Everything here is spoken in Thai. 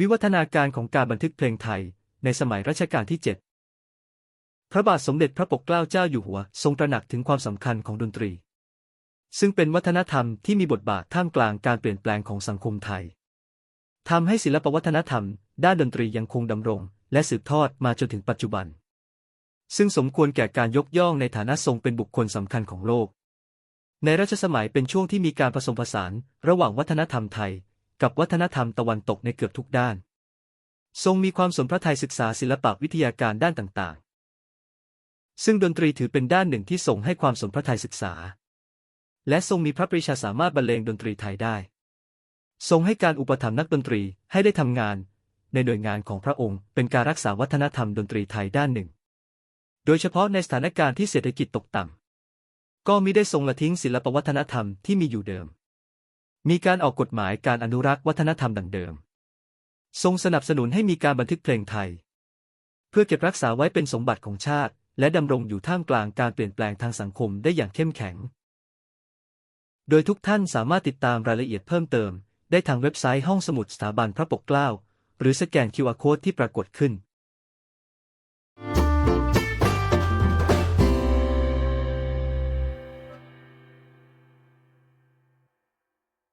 วิวัฒนาการของการบันทึกเพลงไทย ในสมัยรัชกาลที่ 7 พระบาทสมเด็จพระปกเกล้าเจ้าอยู่หัว ทรงตระหนักถึงความสำคัญของดนตรี ซึ่งเป็นวัฒนธรรมที่มีบทบาทท่ามกลางการเปลี่ยนแปลงของสังคมไทยทำให้ศิลปวัฒนธรรม ด้านดนตรียังคงดำรง และสืบทอดมาจนถึงปัจจุบัน ซึ่งสมควรแก่การยกย่องในฐานะทรงเป็นบุคคลสำคัญของโลก ในรัชสมัยเป็นช่วงที่มีการผสมผสาน ระหว่างวัฒนธรรมไทย กับวัฒนธรรมตะวันตกในเกือบทุกด้าน ทรงมีความสนพระทัยศึกษาศิลปะวิทยาการด้านต่างๆ ซึ่งดนตรีถือเป็นด้านหนึ่งที่ทรงให้ความสนพระทัยศึกษา และทรงมีพระปรีชาสามารถบรรเลงดนตรีไทยได้ ทรงให้การอุปถัมภ์นักดนตรีให้ได้ทำงาน ในหน่วยงานของพระองค์ เป็นการรักษาวัฒนธรรมดนตรีไทยด้านหนึ่ง โดยเฉพาะในสถานการณ์ที่เศรษฐกิจตกต่ำก็มิได้ทรงละทิ้งศิลปวัฒนธรรมที่มีอยู่เดิม มีการออกกฎหมายการอนุรักษ์วัฒนธรรมดังเดิม ทรงสนับสนุนให้มีการบันทึกเพลงไทย เพื่อเก็บรักษาไว้เป็นสมบัติของชาติ และดำรงอยู่ท่ามกลางการเปลี่ยนแปลงทางสังคมได้อย่างเข้มแข็ง โดยทุกท่านสามารถติดตามรายละเอียดเพิ่มเติม ได้ทางเว็บไซต์ห้องสมุดสถาบันพระปกเกล้า หรือสแกน QR Code ที่ปรากฏขึ้น